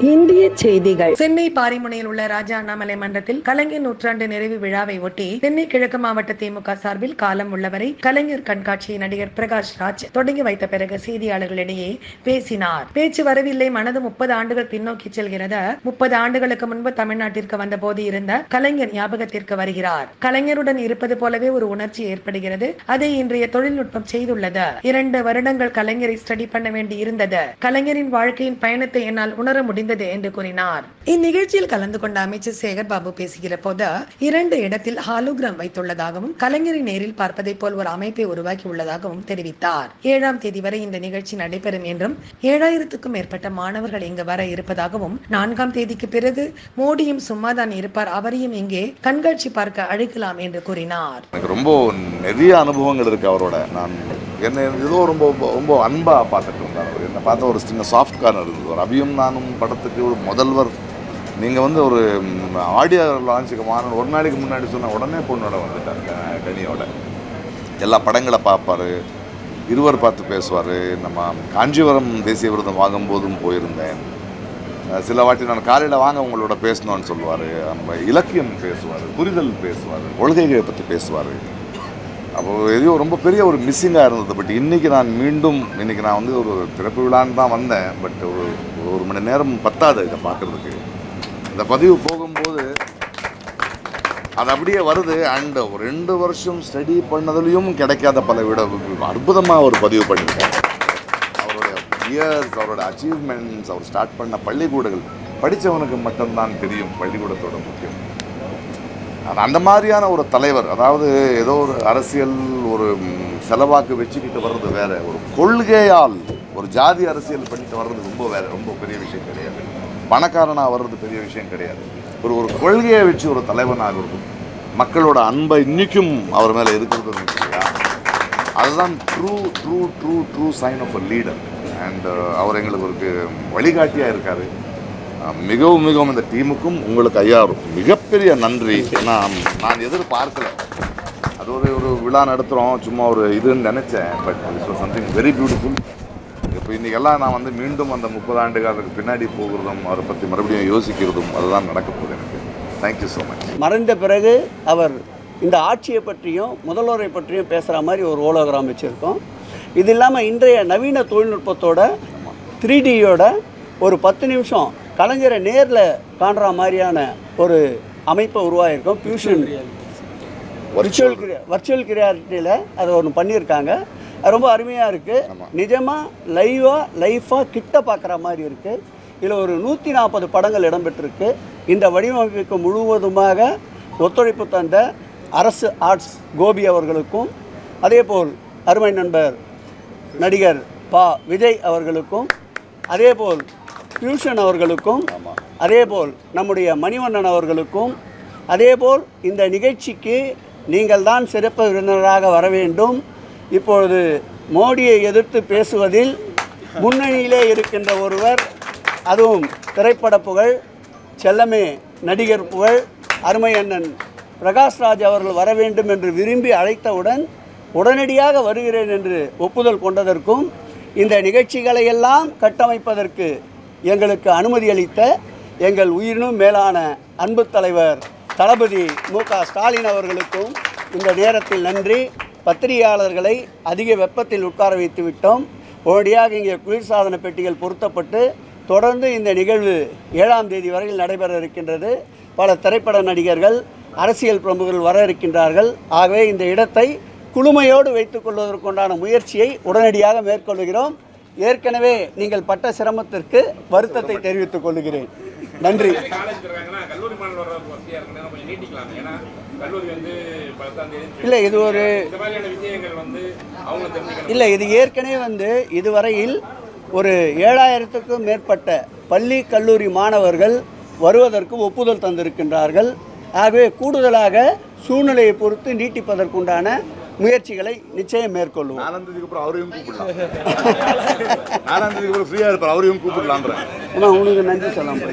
இந்திய செய்திகள். சென்னை பாரிமுனையில் உள்ள ராஜா அண்ணாமலை மன்றத்தில் கலைஞர் நூற்றாண்டு நிறைவு விழாவை ஒட்டி சென்னை கிழக்கு மாவட்ட திமுக சார்பில் காலம் உள்ளவரை கலைஞர் கண்காட்சியை நடிகர் பிரகாஷ் ராஜ் தொடங்கி வைத்த பிறகு செய்தியாளர்களிடையே பேசினார். பேச்சு வரவில்லை. மனது முப்பது ஆண்டுகள் பின்னோக்கி செல்கிறது முப்பது ஆண்டுகளுக்கு முன்பு தமிழ்நாட்டிற்கு வந்த போது இருந்த கலைஞர் ஞாபகத்திற்கு வருகிறார். கலைஞருடன் இருப்பது போலவே ஒரு உணர்ச்சி ஏற்படுகிறது. அதை இன்றைய தொழில்நுட்பம் செய்துள்ளது. இரண்டு வருடங்கள் கலைஞரை ஸ்டடி பண்ண வேண்டி இருந்தது கலைஞரின் வாழ்க்கையின் பயணத்தை என்னால் உணர முடியும் முடிந்தது என்று கூறினார். இந்நிகழ்ச்சியில் கலந்து கொண்ட அமைச்சர் சேகர் பாபு பேசுகிற போது இரண்டு இடத்தில் ஹாலோகிராம் வைத்துள்ளதாகவும் கலைஞரை நேரில் பார்ப்பதை போல் ஒரு அமைப்பை உருவாக்கி உள்ளதாகவும் தெரிவித்தார். ஏழாம் தேதி வரை இந்த நிகழ்ச்சி நடைபெறும் என்றும் ஏழாயிரத்துக்கும் மேற்பட்ட மாணவர்கள் இங்கு வர இருப்பதாகவும் நான்காம் தேதிக்கு பிறகு மோடியும் சும்மாதான் இருப்பார் அவரையும் இங்கே கண்காட்சி பார்க்க அழைக்கலாம் என்று கூறினார். எனக்கு ரொம்ப நிறைய அனுபவங்கள் இருக்குது அவரோட. நான் என்னை ஏதோ ரொம்ப ரொம்ப அன்பாக பார்த்துட்டு இருந்தார் நான் பார்த்த ஒரு சின்ன சாஃப்ட் கார்னர் இருந்தது. ஒரு அபியும் நானும் படத்துக்கு ஒரு முதல்வர். நீங்கள் வந்து ஒரு ஆடியோ லான்ச்சுக்கு மாறணும் ஒரு நாளைக்கு முன்னாடி சொன்ன உடனே பொண்ணோட வந்துட்டார் கனியோட. எல்லா படங்களை பார்ப்பார். இருவர் பார்த்து பேசுவார். நம்ம காஞ்சிபுரம் தேசிய விருதம் வாங்கும்போதும் போயிருந்தேன். சில வாட்டி நான் காலையில் வாங்க உங்களோட பேசணும்னு சொல்லுவார். நம்ம இலக்கியம் பேசுவார் புரிதல் பேசுவார் கொள்கைகளை பற்றி பேசுவார். அப்போ எதையோ ரொம்ப பெரிய ஒரு மிஸ்ஸிங்காக இருந்தது. பட் இன்றைக்கி நான் மீண்டும் இன்றைக்கி நான் வந்து ஒரு திறப்பு விழான்னு தான் வந்தேன். பட் ஒரு ஒரு மணி நேரம் பத்தாது இதை பார்க்குறதுக்கு. இந்த பதிவு போகும்போது அது அப்படியே வருது. அண்ட் ஒரு ரெண்டு வருஷம் ஸ்டடி பண்ணதுலேயும் கிடைக்காத பல விட அற்புதமாக ஒரு பதிவு பண்ணியிருக்கேன். அவருடைய இயர்ஸ் அவரோட அச்சீவ்மெண்ட்ஸ் அவர் ஸ்டார்ட் பண்ண பள்ளிக்கூடங்கள். படித்தவனுக்கு மட்டும்தான் தெரியும் பள்ளிக்கூடத்தோட முக்கியம். அந்த மாதிரியான ஒரு தலைவர் அதாவது ஏதோ ஒரு அரசியல் ஒரு செலவாக்கு வச்சுக்கிட்டு வர்றது வேறு ஒரு கொள்கையால் ஒரு ஜாதி அரசியல் பண்ணிட்டு வர்றது ரொம்ப வேறு ரொம்ப பெரிய விஷயம் கிடையாது. பணக்காரனாக வர்றது பெரிய விஷயம் கிடையாது. ஒரு ஒரு கொள்கையை வச்சு ஒரு தலைவனாகிறது மக்களோட அன்பை இன்னைக்கும் அவர் மேலே இருக்கிறது இல்லையா? அதுதான் true true true true sign of a leader and அவர் எங்களுக்கு ஒரு வழிகாட்டியாக இருக்கார். மிகவும் மிகவும் இந்த டீமுக்கும் உங்களுக்கு ஐயா மிகப்பெரிய நன்றி. ஏன்னா நான் எதிர்பார்க்கல. அது ஒரு ஒரு விழா நடத்துகிறோம் சும்மா ஒரு இதுன்னு நினச்சேன். But it's something very beautiful இப்போ இன்றைக்கெல்லாம் நான் வந்து மீண்டும் அந்த முப்பது ஆண்டு காலத்துக்கு பின்னாடி போகிறதும் அவரை பற்றி மறுபடியும் யோசிக்கிறதும் அதுதான் நடக்க போகுது எனக்கு. தேங்க்யூ ஸோ மச் மறைந்த பிறகு அவர் இந்த ஆட்சியை பற்றியும் முதல்வரை பற்றியும் பேசுகிற மாதிரி ஒரு ஓலோகிராம் வச்சுருக்கோம். இது இல்லாமல் இன்றைய நவீன தொழில்நுட்பத்தோட த்ரீ டியோட ஒரு பத்து நிமிஷம் கலைஞரை நேரில் காண்ற மாதிரியான ஒரு அமைப்பை உருவாகிருக்கோம் ஃபியூஷன் வர்ச்சுவல் கிரியா வர்ச்சுவல் கிரியாலிட்டியில் அதை ஒன்று பண்ணியிருக்காங்க. அது ரொம்ப அருமையாக இருக்குது நிஜமாக லைவாக லைஃபாக கிட்ட பார்க்குற மாதிரி இருக்குது இதில் ஒரு நூற்றி நாற்பது படங்கள் இடம்பெற்றிருக்கு. இந்த வடிவமைப்புக்கு முழுவதுமாக ஒத்துழைப்பு தந்த அரசு ஆர்ட்ஸ் கோபி அவர்களுக்கும் அதேபோல் அருமை நண்பர் நடிகர் பா விஜய் அவர்களுக்கும் அதேபோல் பியூஷன் அவர்களுக்கும் அதேபோல் நம்முடைய மணிவண்ணன் அவர்களுக்கும் அதேபோல் இந்த நிகழ்ச்சிக்கு நீங்கள் தான் சிறப்பு விருந்தினராக வர வேண்டும். இப்பொழுது மோடியை எதிர்த்து பேசுவதில் முன்னணியிலே இருக்கின்ற ஒருவர் அதுவும் திரைப்பட புகழ் செல்லமே நடிகர் புகழ் அருமை அண்ணன் பிரகாஷ்ராஜ் அவர்கள் வர வேண்டும் என்று விரும்பி அழைத்தவுடன் உடனடியாக வருகிறேன் என்று ஒப்புதல் கொண்டதற்கும் இந்த நிகழ்ச்சிகளை எல்லாம் கட்டமைப்பதற்கு எங்களுக்கு அனுமதி அளித்த எங்கள் உயிரினும் மேலான அன்பு தலைவர் தளபதி மு க ஸ்டாலின் அவர்களுக்கும் இந்த நேரத்தில் நன்றி. பத்திரிகையாளர்களை அதிக வெப்பத்தில் உட்கார வைத்து விட்டோம். உடனடியாக இங்கே குளிர்சாதன பெட்டிகள் பொருத்தப்பட்டு தொடர்ந்து இந்த நிகழ்வு ஏழாம் தேதி வரையில் நடைபெற இருக்கின்றது. பல திரைப்பட நடிகர்கள் அரசியல் பிரமுகர்கள் வர இருக்கின்றார்கள். ஆகவே இந்த இடத்தை குளுமையோடு வைத்துக் கொள்வதற்குண்டான முயற்சியை உடனடியாக மேற்கொள்கிறோம் ஏற்கனவே நீங்கள் பட்ட சிரமத்திற்கு வருத்தத்தை தெரிவித்துக் கொள்கிறேன். நன்றி. இல்லை இது ஒரு இல்லை இது ஏற்கனவே வந்து இதுவரையில் ஒரு ஏழாயிரத்துக்கும் மேற்பட்ட பள்ளி கல்லூரி மாணவர்கள் வருவதற்கு ஒப்புதல் தந்திருக்கின்றார்கள். ஆகவே கூடுதலாக சூழ்நிலையை பொறுத்து நீட்டிப்பதற்குண்டான முயற்சிகளை நிச்சயம் மேற்கொள்வோம். நாலாம் தேதிக்கு அப்புறம் அவரையும் கூப்பிடலாம். நாலாம் தேதிக்கு அப்புறம் ஃப்ரீயாக இருப்பார் அவரையும் கூப்பிடலான்றேன் அம்மா, உனக்கு நன்றி சொல்லாமல்